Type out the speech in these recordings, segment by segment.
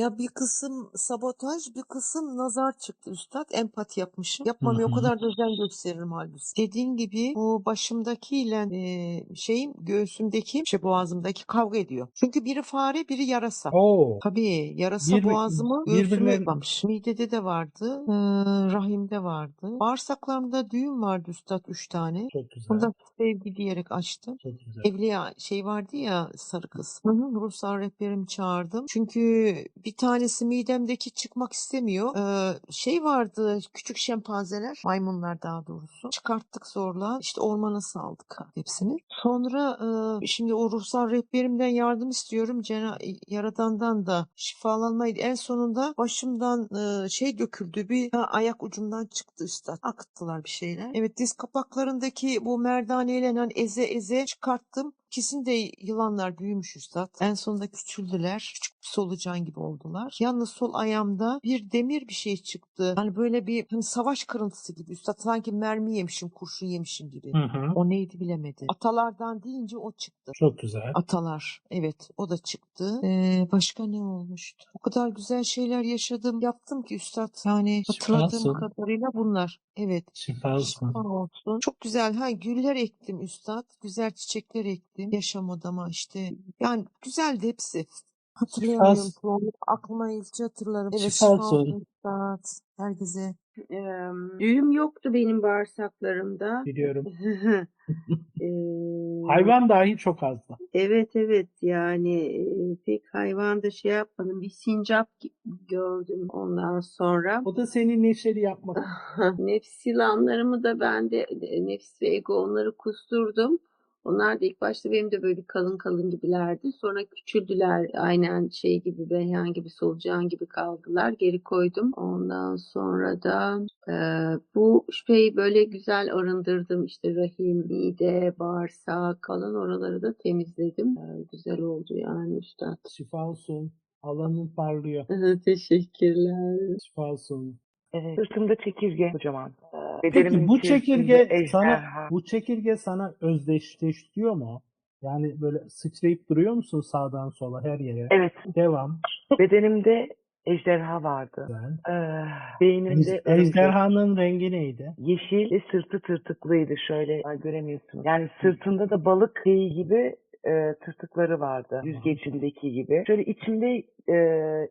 Ya bir kısım sabotaj, bir kısım nazar çıktı üstad. Empati yapmışım. Yapmamaya o kadar da özen gösteririm halbuki. Dediğin gibi bu başımdakiyle e, şeyim göğsümdeki, şey boğazımdaki kavga ediyor. Çünkü biri fare, biri yarasa. Oo. Tabii yarasa Bir, boğazımı göğsümü yapmamış. Midede de vardı, e, rahimde vardı. Bağırsaklarımda düğüm vardı üstad üç tane. çok güzel. Da sevgi diyerek açtım. Çok güzel. Evliya şey vardı ya sarı kız. Hı hı, ruhsal rehberimi çağırdım. Çünkü bir tanesi midemdeki çıkmak istemiyor. Ee, şey vardı küçük şempanzeler, maymunlar daha doğrusu. Çıkarttık zorla. İşte ormana saldık hepsini. Sonra e, şimdi o ruhsal rehberimden yardım istiyorum. Cena Yaradan'dan da şifalanmaydı. En sonunda başımdan e, şey döküldü. Bir ha, ayak ucumdan çıktı üstad. Akıttılar bir şeyler. Evet diz kapaklarındaki bu merdaneyle hani eze eze çıkarttım. İkisini de yılanlar büyümüş üstad. En sonunda küçüldüler. Küçük bir solucan gibi oldular. Yalnız sol ayağımda bir demir bir şey çıktı. Hani böyle bir hani savaş kırıntısı gibi üstad. Sanki mermi yemişim, kurşun yemişim gibi. Hı hı. O neydi bilemedi. Atalardan deyince o çıktı. Çok güzel. Atalar. Evet o da çıktı. Ee, başka ne olmuştu? O kadar güzel şeyler yaşadım. Yaptım ki üstad. Yani hatırladığım Şifasın. kadarıyla bunlar. Evet. Şifa olsun. Şifa olsun. Çok güzel. Ha güller ektim üstad. Güzel çiçekler ektim. Yaşam odama işte. Yani güzeldi hepsi. Hatırlayamıyorum. Şifas. Aklıma ilçe hatırlarım. Evet şifa şifa olsun. olsun üstad. Herkese. Eee, düğüm yoktu benim bağırsaklarımda. Biliyorum. Eee, Hayvan dahi çok azdı. evet evet yani eee, pek hayvanda şey yapmadım. Bir sincap gi- gördüm ondan sonra. O da seni neşeli yapmak. Nefs yılanlarımı da ben de e, nefs ve ego onları kusturdum. Onlar da ilk başta benim de böyle kalın kalın gibilerdi. Sonra küçüldüler. Aynen şey gibi, Beyhan gibi, solucan gibi kaldılar. Geri koydum. Ondan sonra da e, bu şeyi böyle güzel arındırdım. İşte rahim, mide, bağırsak falan oraları da temizledim. E, güzel oldu yani üstad. Şifa olsun. Alanın parlıyor. Teşekkürler. Şifa olsun. Evet. Sırtımda çekirge kocaman. Ee, Peki bu çekirge sana bu çekirge sana özdeşleştiriyor mu? Yani böyle sıçrayıp duruyor musun sağdan sola her yere? Evet. Devam. Bedenimde ejderha vardı. Güzel. Ee, Ej- beynimde örümcek. ejderhanın rengi neydi? Yeşil ve sırtı tırtıklıydı şöyle Ay, göremiyorsun. Yani sırtında da balık şeyi gibi e, tırtıkları vardı. Yüzgecindeki gibi. Şöyle içimde e,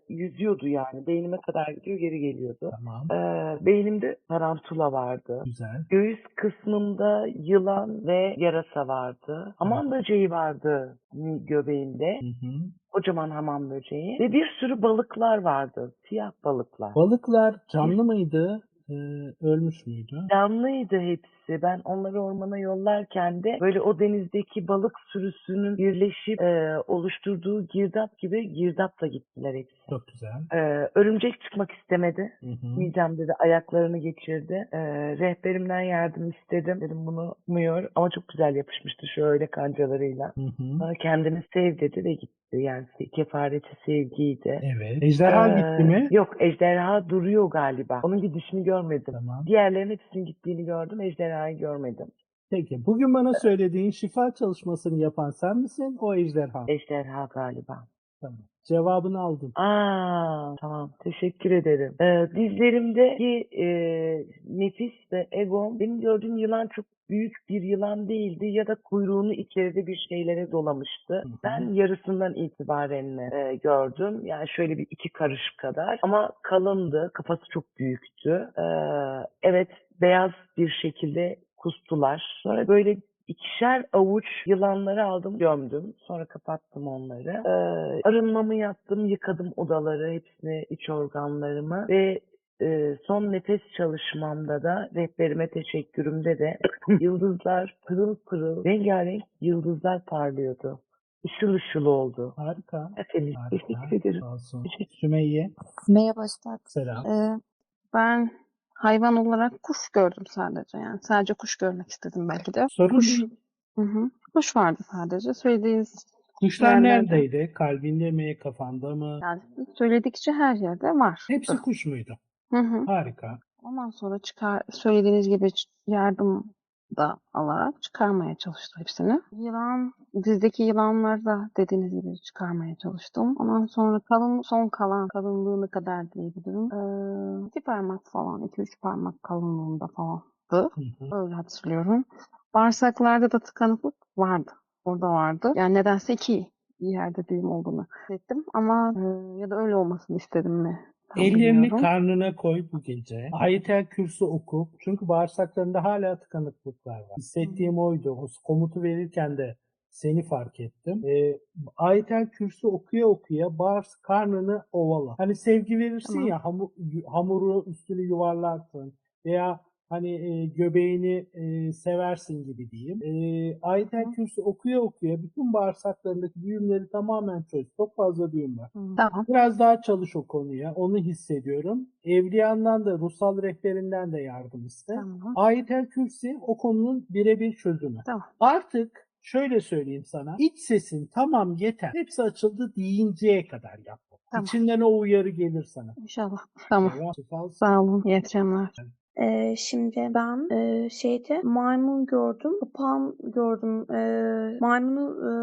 yüzüyordu yani. Beynime kadar gidiyor geri geliyordu. Tamam. Ee, beynimde tarantula vardı. Güzel. Göğüs kısmımda yılan ve yarasa vardı. Hamam böceği vardı göbeğimde. Hı hı. Kocaman hamam böceği. Ve bir sürü balıklar vardı. Siyah balıklar. Balıklar canlı mıydı? Ee, ölmüş müydü? Canlıydı hepsi. Ben onları ormana yollarken de böyle o denizdeki balık sürüsünün birleşip e, oluşturduğu girdap gibi girdapla gittiler hepsi. Çok güzel. E, örümcek çıkmak istemedi. Hı hı. Midemde de ayaklarını geçirdi. E, rehberimden yardım istedim. Dedim bunu umuyor ama çok güzel yapışmıştı şöyle kancalarıyla. Hı hı. Sonra kendini sev dedi ve gitti. Yani kefareti sevgiydi. Evet. Ejderha Ee, gitti mi? Yok ejderha duruyor galiba. Onun gidişini görmedim. Tamam. Diğerlerinin hepsinin gittiğini gördüm. Ejderhayı görmedim. Peki. Bugün bana söylediğin şifa çalışmasını yapan sen misin? O ejderha. Ejderha galiba. Tamam. Cevabını aldım. Aa, tamam. Teşekkür ederim. Ee, dizlerimdeki e, nefis ve egom benim gördüğüm yılan çok büyük bir yılan değildi ya da kuyruğunu içeride bir şeylere dolamıştı. Ben yarısından itibaren e, gördüm. Yani şöyle bir iki karış kadar ama kalındı. Kafası çok büyüktü. Ee, evet beyaz bir şekilde kustular. Sonra böyle ikişer avuç yılanları aldım gömdüm. Sonra kapattım onları. Ee, arınmamı yaptım, yıkadım odaları, hepsini, iç organlarımı ve e, son nefes çalışmamda da rehberime teşekkürümde de yıldızlar pırıl pırıl rengarenk yıldızlar parlıyordu. Işıl ışıl oldu. Harika. Efendim Harika. teşekkür ederim. Sağ olsun. Sümeyye. Merhaba Üstad. Selam. Ee, ben hayvan olarak kuş gördüm sadece yani. Sadece kuş görmek istedim belki de. Sorun Kuş, değil. hı hı. Kuş vardı sadece. Söylediğiniz Kuşlar yerlerde. neredeydi? Kalbinde mi? Kafanda mı? Yani söyledikçe her yerde var. Hepsi kuş muydu? Hı hı. Harika. Ondan sonra çıkar söylediğiniz gibi yardım da alarak çıkarmaya çalıştım hepsini. Yılan, dizdeki yılanları da dediğiniz gibi çıkarmaya çalıştım. Ondan sonra kalın, son kalan kalınlığı ne kadar diyebilirim. Ee, iki parmak falan, iki üç parmak kalınlığında falan. Öyle hatırlıyorum. Bağırsaklarda da tıkanıklık vardı. Orada vardı. Yani nedense iki yerde düğüm olduğunu hissettim. Ama e, ya da öyle olmasını istedim mi? Ellerini karnına koy bu gece. Ayetel Kürsü oku. Çünkü bağırsaklarında hala tıkanıklıklar var. Hissettiğim oydu. O komutu verirken de seni fark ettim. Ee, Ayetel Kürsü okuya okuya bağırs karnını ovala. Hani sevgi verirsin Tamam. ya hamur, hamuru üstünü yuvarlarsın veya hani e, göbeğini e, seversin gibi diyeyim. E, Ayetel. Kürsü okuya okuya bütün bağırsaklarındaki düğümleri tamamen çöz. Çok fazla düğüm var. Tamam. Biraz daha çalış o konuya. Onu hissediyorum. Evliyandan da ruhsal rehberinden de yardım iste. Tamam. Ayetel Kürsi o konunun birebir çözümü. Tamam. Artık şöyle söyleyeyim sana. İç sesin tamam yeter. Hepsi açıldı deyinceye kadar yap. Tamam. İçinden o uyarı gelir sana. İnşallah. Tamam. Sağ olun. İyi akşamlar. Ee, şimdi ben e, şeyde maymun gördüm, papağan gördüm. Ee, maymunu e,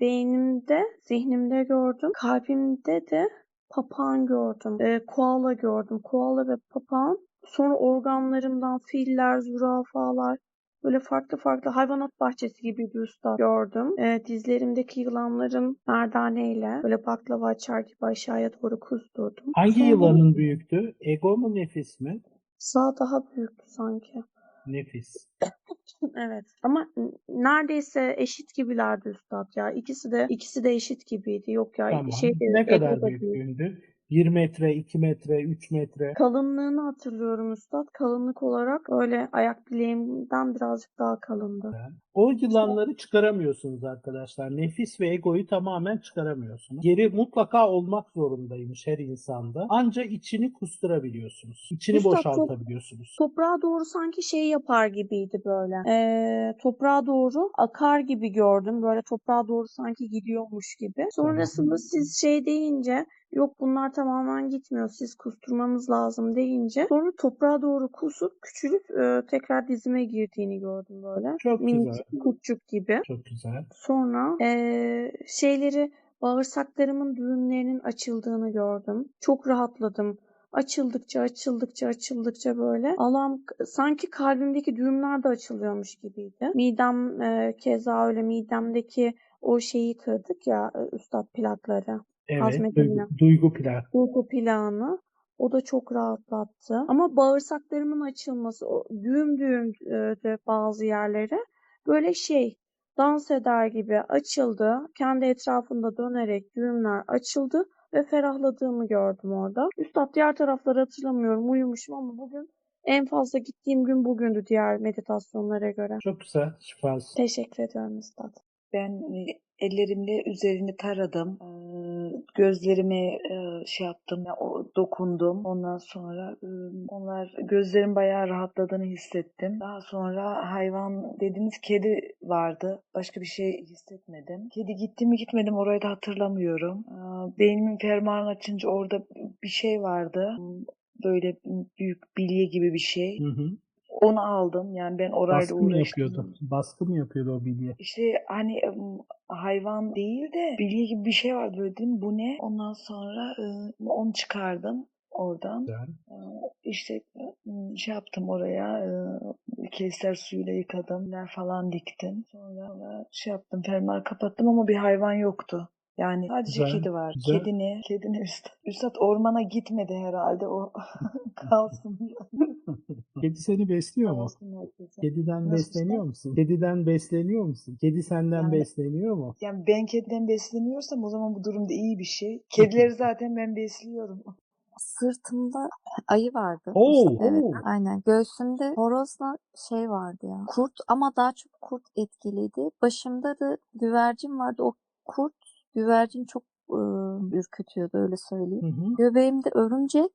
beynimde, zihnimde gördüm. Kalbimde de papağan gördüm. Ee, koala gördüm. Koala ve papağan. Sonra organlarımdan filler, zürafalar, böyle farklı farklı hayvanat bahçesi gibi bir usta gördüm. Ee, dizlerimdeki yılanların merdaneyle böyle baklava açar gibi aşağıya doğru kusturdum. Hangi Sonra yılanın büyüktü? Ego mu nefis mi? Sağ daha büyüktü sanki. Nefis. Evet. Ama neredeyse eşit gibilerdi üstad ya. İkisi de ikisi de eşit gibiydi. Yok ya Tamam. şey Ne Ego kadar da büyük. büyüklüğündü? 1 metre, 2 metre, 3 metre. Kalınlığını hatırlıyorum üstad. Kalınlık olarak öyle ayak bileğimden birazcık daha kalındı. O yılanları çıkaramıyorsunuz arkadaşlar. Nefis ve egoyu tamamen çıkaramıyorsunuz. Geri mutlaka olmak zorundaymış her insanda. Anca içini kusturabiliyorsunuz. İçini Üstad boşaltabiliyorsunuz. Toprağa doğru sanki şey yapar gibiydi böyle. Ee, toprağa doğru akar gibi gördüm. Böyle toprağa doğru sanki gidiyormuş gibi. Sonrasında siz şey deyince yok bunlar tamamen gitmiyor. Siz kusturmanız lazım deyince sonra toprağa doğru kusup küçülüp e, tekrar dizime girdiğini gördüm böyle. Çok Minik güzel. kurtçuk gibi. Çok güzel. Sonra eee, şeyleri bağırsaklarımın düğümlerinin açıldığını gördüm. Çok rahatladım. Açıldıkça açıldıkça açıldıkça böyle Allah'ım sanki kalbimdeki düğümler de açılıyormuş gibiydi. Midem eee, keza öyle midemdeki o şeyi kırdık ya e, üstad plakları. Evet. Hazmedilme. Duygu, duygu plak. Uyku planı. O da çok rahatlattı. Ama bağırsaklarımın açılması, o düğüm düğüm e, de bazı yerleri böyle şey dans eder gibi açıldı. Kendi etrafında dönerek düğümler açıldı ve ferahladığımı gördüm orada. Üstad diğer tarafları hatırlamıyorum. Uyumuşum ama bugün en fazla gittiğim gün bugündü diğer meditasyonlara göre. Çok güzel. Şifası. Teşekkür ediyorum Üstad. Ben e, ellerimle üzerini taradım. Ee, Gözlerimi e, şey yaptım, ya, o, dokundum. Ondan sonra e, onlar gözlerim bayağı rahatladığını hissettim. Daha sonra hayvan dediğiniz kedi vardı. Başka bir şey hissetmedim. Kedi gitti mi gitmedi mi orayı da hatırlamıyorum. Ee, Beynimin fermuarını açınca orada bir şey vardı. Böyle büyük bilye gibi bir şey. Hı hı. Onu aldım. Yani ben orayla Baskı mı uğraştım. yapıyordu? Baskı mı yapıyordu o bilye? İşte hani hayvan değil de bilye gibi bir şey vardı böyle dedim bu ne? Ondan sonra onu çıkardım oradan. E, İşte şey yaptım oraya kevser suyuyla yıkadım. falan diktim. Sonra şey yaptım fermuarı kapattım ama bir hayvan yoktu. Yani sadece Güzel, kedi var. güzel. Kedi ne? Kedi ne üstad? Üstad ormana gitmedi herhalde o kalsın. Kedi seni besliyor mu? Kediden Nasıl besleniyor usta? musun? Kediden besleniyor musun? Kedi senden Yani- besleniyor mu? Yani ben kediden besleniyorsam o zaman bu durumda iyi bir şey. Kedileri zaten ben besliyorum. Sırtımda ayı vardı. Oo, Evet, oo. aynen. Göğsümde horozla şey vardı ya. Kurt ama daha çok kurt etkiliydi. Başımda da güvercin vardı. O kurt güvercin çok ıı, ürkütüyordu öyle söyleyeyim. Hı hı. Göbeğimde örümcek,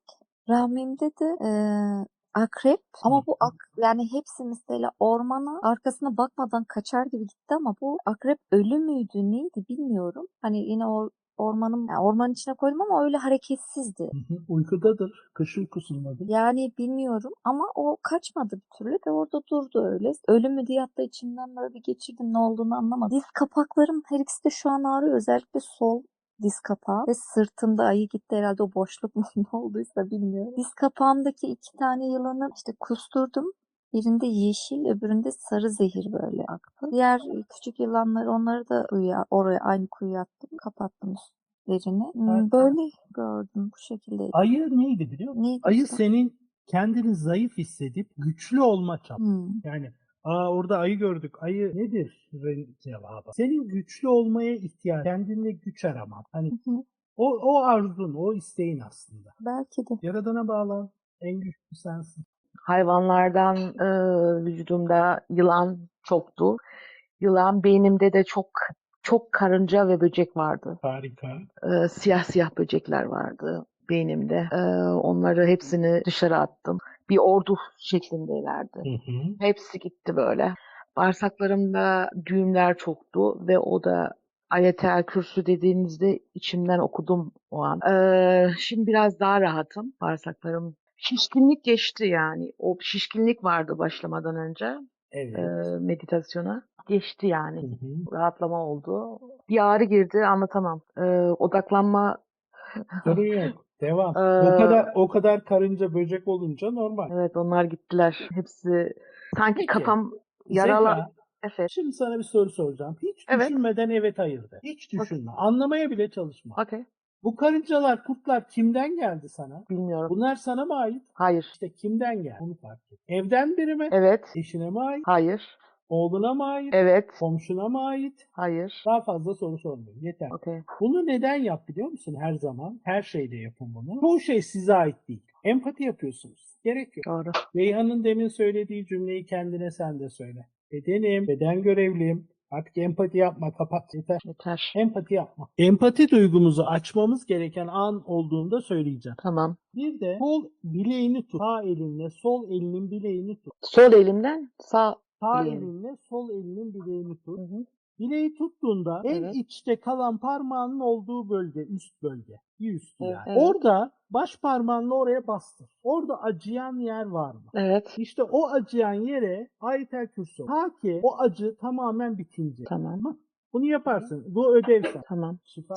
rahmimde de eee, akrep ama bu ak yani hepsi mesela ormana arkasına bakmadan kaçar gibi gitti ama bu akrep ölü müydü neydi bilmiyorum. Hani yine o ormanın yani ormanın içine koydum ama öyle hareketsizdi. Hı hı. Uykudadır. Kış uykusundadır. Yani bilmiyorum ama o kaçmadı bir türlü de orada durdu öyle. Ölü mü diye hatta içimden böyle bir geçirdim ne olduğunu anlamadım. Diz kapaklarım her ikisi de şu an ağrıyor. Özellikle sol diz kapağı ve sırtımda ayı gitti herhalde o boşluk mu ne olduysa bilmiyorum. Diz kapağımdaki iki tane yılanı işte kusturdum. Birinde yeşil, öbüründe sarı zehir böyle aktı. Diğer küçük yılanları onları da kuyuya, oraya aynı kuyuya attım. Kapattım üstlerini. Hmm, Evet. Böyle gördüm bu şekilde. Ayı neydi biliyor musun? Neydi Ayı işte? senin kendini zayıf hissedip güçlü olma çabası. Hmm. Yani aa orada ayı gördük. Ayı nedir cevabı? Senin güçlü olmaya ihtiyaç, kendinde güç araman. Hani Hı hı. o, o arzun, o isteğin aslında. Belki de. Yaradana bağlan. En güçlü sensin. Hayvanlardan e, vücudumda yılan çoktu. Yılan beynimde de çok çok karınca ve böcek vardı. Harika. E, siyah siyah böcekler vardı beynimde. E, onları hepsini dışarı attım. Bir ordu şeklindelerdi. Hı hı. Hepsi gitti böyle. Bağırsaklarımda düğümler çoktu ve o da ayetel kürsü dediğinizde içimden okudum o an. Ee, şimdi biraz daha rahatım bağırsaklarım. Şişkinlik geçti yani. O şişkinlik vardı başlamadan önce Evet. e, meditasyona. Geçti yani. Hı hı. Rahatlama oldu. Bir ağrı girdi anlatamam. Ee, odaklanma Sorun yok. Devam. Ee, o kadar o kadar karınca böcek olunca normal. evet onlar gittiler. Hepsi sanki Peki. kafam yaralı. Zehra, Evet. şimdi sana bir soru soracağım. Hiç Evet. düşünmeden evet hayır de. Hiç düşünme. Anlamaya bile çalışma. Okey. Bu karıncalar, kurtlar kimden geldi sana? Bilmiyorum. Bunlar sana mı ait? Hayır. İşte kimden geldi? Bunu fark et. Evden biri mi? Evet. Eşine mi ait? Hayır. Oğluna mı ait? Evet. Komşuna mı ait? Hayır. Daha fazla soru sormayayım. Yeter. Okey. Bunu neden yap biliyor musun her zaman? Her şeyde yapın bunu. Çoğu şey size ait değil. Empati yapıyorsunuz. Gerek yok. Doğru. Reyhan'ın demin söylediği cümleyi kendine sen de söyle. Bedenim, beden görevliyim. Artık empati yapma, kapat. Yeter. Yeter. Empati yapma. Empati duygumuzu açmamız gereken an olduğunda söyleyeceğim. Tamam. Bir de sol bileğini tut. Sağ elinle sol elinin bileğini tut. Sol elimden sağ Sağ elinle sol elinin bileğini tut. Hı hı. Bileği tuttuğunda en Evet. içte kalan parmağının olduğu bölge, üst bölge. Bir üstü Evet, yani. evet. Orada baş parmağınla oraya bastır. Orada acıyan yer var mı? Evet. İşte o acıyan yere ayetel kürsü. Ta ki o acı tamamen bitince. Tamam. Bunu yaparsın. Bu ödev sen. Tamam. Şifa